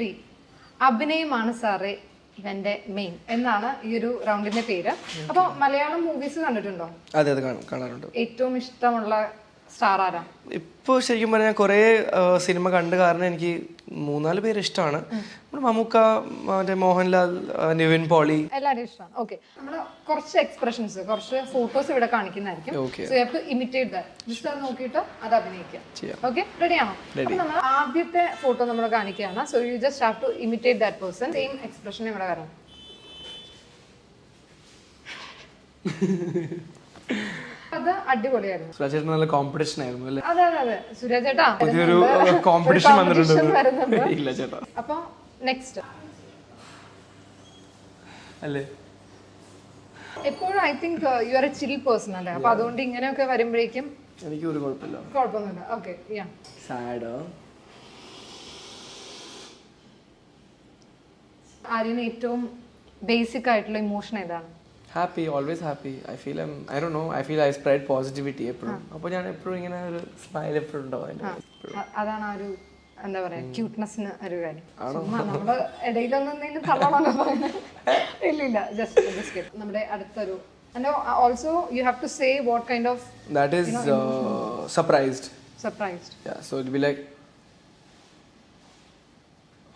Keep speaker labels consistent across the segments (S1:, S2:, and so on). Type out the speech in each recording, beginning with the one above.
S1: Three. അഭിനയമാണ് സാറേ ഇവന്റെ main എന്നാണ് ഈ ഒരു റൗണ്ടിന്റെ പേര്. അപ്പൊ മലയാളം മൂവീസ് കണ്ടിട്ടുണ്ടോ?
S2: അതെ അതെ കാണും കാണാറുണ്ട്.
S1: ഏറ്റവും ഇഷ്ടമുള്ള സ്റ്റാർ ആരാ
S2: ഇപ്പോൾ ശരിക്കും പറഞ്ഞാൽ കുറേ സിനിമ കണ്ട് കാരണം എനിക്ക് മൂന്നാൽ പേര് ഇഷ്ടമാണ് നമ്മുടെ മമ്മൂക്ക മറ്റേ മോഹൻലാൽ നിവിൻ പോളി.
S1: എല്ലാവരും ഇഷ്ടമാണ് ഓക്കെ. നമ്മൾ കുറച്ച് എക്സ്പ്രഷൻസ് കുറച്ച് ഫോട്ടോസ് ഇവിടെ കാണിക്കുന്നതായിരിക്കും. So you imitate that just അത് നോക്കിയിട്ട് അത് അഭിനയിക്കുക
S2: ചെയ്യാം.
S1: ഓക്കെ റെഡി ആണോ? നമ്മൾ ആദ്യത്തെ ഫോട്ടോ നമ്മൾ കാണിക്കുകയാണ്. So you just have to imitate that person same expression ഇവിടെ വരണം. അത് അടിപൊളിയായിരുന്നു.
S2: സുരാജേട്ടൻ നല്ല കോമ്പറ്റീഷൻ ആയിരുന്നു അല്ലേ?
S1: അതെ അതെ അതെ. സുരേഷ് ചേട്ടാ
S2: പുതിയൊരു. കോമ്പറ്റീഷൻ വന്നിട്ടുണ്ട്. ഇല്ല ചേട്ടാ.
S1: അപ്പൊ നെക്സ്റ്റ്
S2: അല്ലേ?
S1: എപ്പോഴും I think you are a chill person അല്ലേ? അപ്പൊ അതുകൊണ്ട് ഇങ്ങനെയൊക്കെ വരുമ്പോഴേക്കും
S2: എനിക്ക് ഒരു കുഴപ്പമില്ല.
S1: കുഴപ്പമൊന്നുമില്ല. ഓക്കെ യാ
S2: സാഡോ
S1: ആര്യന് ഏറ്റവും ബേസിക് ആയിട്ടുള്ള ഇമോഷൻ ഏതാണ്?
S2: Happy always happy I feel I Dr know I feel I spread positivity എപ്പോഴും. അപ്പോൾ ഞാൻ എപ്പോഴും ഇങ്ങനെ ഒരു സ്മൈൽ എപ്പോഴും ഉണ്ടാവും
S1: അതാണ് ആ ഒരു എന്താ പറയാ ക്യൂട്ട്നെസ്സിന് ഒരു കാര്യം. നമ്മുടെ ഇടയിലൊന്നും എന്തെങ്കിലും തള്ളണല്ലോ പറയുന്നത്. ഇല്ല ഇല്ല ജസ്റ്റ് ജസ്റ്റ് നമ്മുടെ അടുത്തൊരു also you have to say what kind of
S2: that is surprised
S1: surprised
S2: so it be like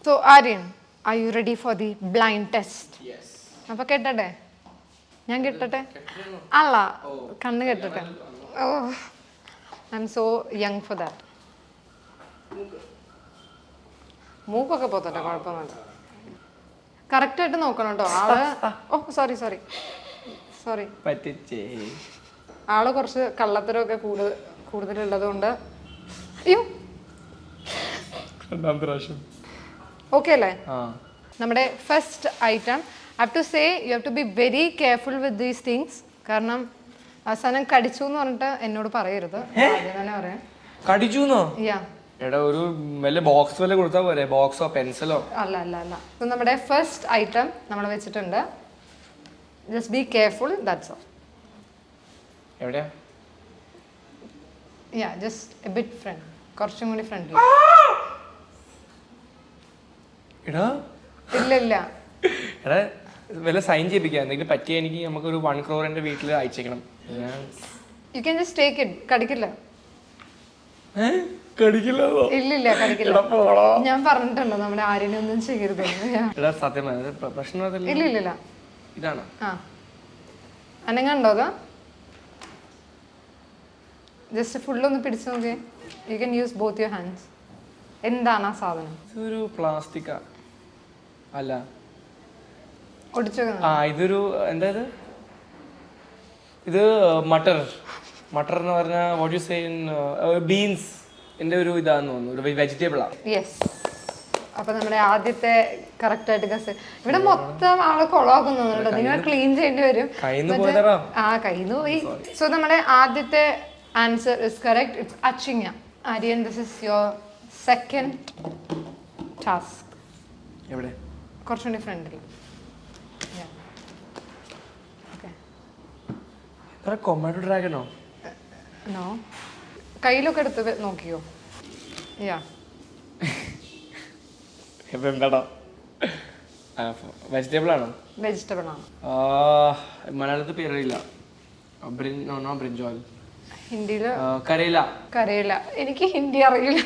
S1: so Aryan are you ready for the blind test അപ്പൊ കേട്ടട്ടെ ഞാൻ കെട്ടട്ടെ? അല്ല കണ്ണ് കെട്ടട്ടെ? ഓ. I'm so young for that മൂക്കൊക്കെ പോത്തട്ടെ കുഴപ്പമൊന്നുമില്ല. കറക്റ്റ് ആയിട്ട് നോക്കണം കേട്ടോ ആൾ. ഓ സോറി സോറി സോറി
S2: പറ്റിച്ചേ.
S1: ആൾ കുറച്ച് കള്ളത്തരമൊക്കെ കൂടുതൽ കൂടുതലുള്ളത് കൊണ്ട് അയ്യോ ഓക്കെ അല്ലേ?
S2: ആ.
S1: നമ്മുടെ first item have to say you have to be very careful with these things കാരണം അവസാനം കടിച്ചു എന്ന് പറഞ്ഞിട്ട് എന്നോട് പറയരുത്. ആദ്യം തന്നെ പറയാം.
S2: കടിച്ചൂന്നോ?
S1: യാ
S2: എടാ ഒരു വല്ല ബോക്സ് വല്ല കൊടുത്താൽ പോരെ? ബോക്സോ പെൻസിലോ?
S1: അല്ല അല്ല അല്ല. So, നമ്മുടെ ഫസ്റ്റ് ഐറ്റം നമ്മൾ വെച്ചിട്ടുണ്ട്. Just be careful that's all
S2: എവിടെയാ?
S1: Yeah just a bit front കുറച്ചും കൂടി ഫ്രണ്ട്ലി
S2: എടാ.
S1: ഇല്ല ഇല്ല
S2: എടാ വല്ല സൈൻ ചെയ്യിപ്പിക്കുക എന്തെങ്കിലും പറ്റിയ എനിക്ക് നമുക്കൊരു വൺ ക്രോർ എന്റെ വീട്ടിൽ അയച്ചേക്കണം.
S1: You can just take it കടിക്കില്ല.
S2: കടിക്കില്ലോ
S1: ഇല്ല ഇല്ല കടിക്കില്ല. ഞാൻ പറഞ്ഞിട്ടുണ്ട് നമ്മുടെ ആര്യനെ ഒന്നും ചെയ്യരുത് Yeah.
S2: എടാ സത്യം പറഞ്ഞാ, പ്രശ്നം അതല്ല?
S1: ഇല്ല ഇല്ല ഇല്ല
S2: ഇതാണ്?
S1: ആ. അനങ്ങണ്ടോ അത്? ജസ്റ്റ് ഫുള്ളൊന്ന് പിടിച്ചു നോക്കിയേ you can use both your hands എന്താണ് ആ സാധനം?
S2: ഒരു പ്ലാസ്റ്റിക്കാ അല്ല. ആ ഇതൊരു എന്താ ഇത് ഇത് മട്ടർ. മട്ടർ എന്ന് പറഞ്ഞാൽ വാട്ട് യു സേ ബീൻസ് എന്റെ ഒരു ഇതാന്ന് തോന്നുന്നു. വെജിറ്റബിൾ ആണ്
S1: യെസ് അപ്പൊ നമ്മുടെ ആദ്യത്തെ കറക്റ്റ് ആയിട്ട് ഗസ് ഇവിടെ മൊത്തം ആൾ കൊളാക്കുന്നുണ്ട് നിങ്ങൾ ക്ലീൻ ചെയ്യേണ്ടി വരും. ആ കയ്യിന്ന് പോയി. സോ നമ്മുടെ ആദ്യത്തെ answer is correct it's അച്ചിങ്ങ. Aryan this is your second task
S2: എവിടെ?
S1: കുറച്ചുകൂടി ഫ്രണ്ടിൽ
S2: കൊമാറ്റോ ഡ്രാഗനോ
S1: നോ കയ്യിലൊക്കെ എടുത്ത് നോക്കിയോ? യാ
S2: എന്താടാ? വെജിറ്റബിൾ ആണോ?
S1: വെജിറ്റബിൾ ആണ്.
S2: ആ, മലയാളത്തിൽ പേരറിയില്ല. ബ്രിൻ നോ നോ ബ്രിഞ്ചോൽ
S1: ഹിന്ദിയിൽ
S2: കരയില.
S1: കരയില്ല എനിക്ക് ഹിന്ദി അറിയില്ല.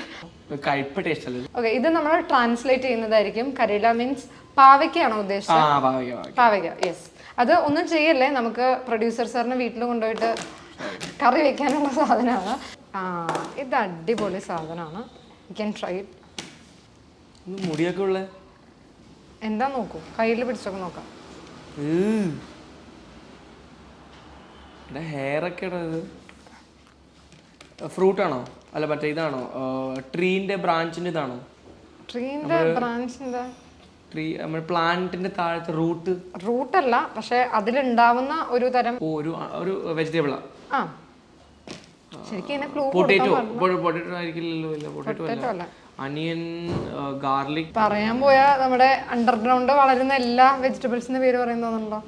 S2: കയ്പ ടേസ്റ്റ് അല്ലേ?
S1: ഓക്കെ ഇത് നമ്മൾ ട്രാൻസ്ലേറ്റ് ചെയ്യുന്നതായിരിക്കും. കരയില മീൻസ് പാവയ്ക്കാണോ ഉദ്ദേശിച്ചത്? പാവയ്ക്ക യെസ് അത് ഒന്നും ചെയ്യല്ലേ? നമുക്ക് പ്രൊഡ്യൂസർ സാറിന് വീട്ടിൽ കൊണ്ടുപോയിട്ട് കറി വെക്കാനുള്ള സാധനമാണ്. ആ ഇത് അടിപൊളി സാധനമാണ്. യു ക്യാൻ ട്രൈ
S2: മുടിയൊക്കെ ഉള്ള?
S1: എന്താ നോക്കൂ? കയ്യിൽ പിടിച്ചൊക്കെ നോക്കാം.
S2: ഹെയർ ഒക്കെ ഫ്രൂട്ട് ആണോ? അല്ല മറ്റേ ഇതാണോ? ട്രീന്റെ ബ്രാഞ്ചിന്റെ ഇതാണോ?
S1: ട്രീന്റെ ബ്രാഞ്ചിന്റെ എന്താ
S2: ട്രീ നമ്മുടെ പ്ലാന്റിന്റെ താഴത്തെ റൂട്ട്
S1: റൂട്ടല്ല പക്ഷെ അതിലുണ്ടാവുന്ന ഒരു തരം
S2: ഒരു ഒരു വെജിറ്റബിളാ
S1: ആ. ശരിക്കും
S2: പൊട്ടേറ്റോ പൊട്ടേറ്റോ ആയിരിക്കില്ലല്ലോ പൊട്ടേറ്റോ അല്ല. അനിയൻ ഗാർലിക്
S1: പറയാൻ പോയാ നമ്മുടെ അണ്ടർഗ്രൗണ്ട് വളരുന്ന എല്ലാ വെജിറ്റബിൾസിന്റെ പേര് പറയുന്നുണ്ടോ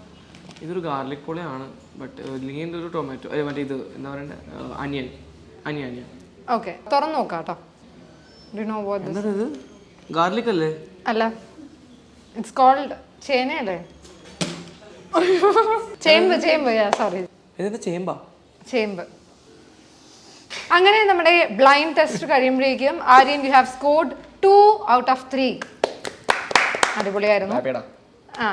S2: ഇതൊരു ഗാർലിക് പോലെയാണ് ബട്ട് ഇല്ലെങ്കിൽ ഇതൊരു ടൊമാറ്റോ മറ്റേ ഇത് എന്താ പറയണ്ടേ? അനിയൻ അനിയൻ അനിയൻ
S1: ഓക്കെ തുറന്നു നോക്കാം കേട്ടോ
S2: ഗാർലിക് അല്ലേ?
S1: അല്ല. ഇറ്റ്സ് കോൾഡ് ചേനയല്ലേ ചേമ്പ് ചേമ്പ് സോറി
S2: ചേമ്പാ?
S1: ചേമ്പ്. അങ്ങനെ നമ്മുടെ ബ്ലൈൻഡ് ടെസ്റ്റ് കഴിയുമ്പോഴേക്കും Aryan you have scored two out of three അടിപൊളിയായിരുന്നു. ആ.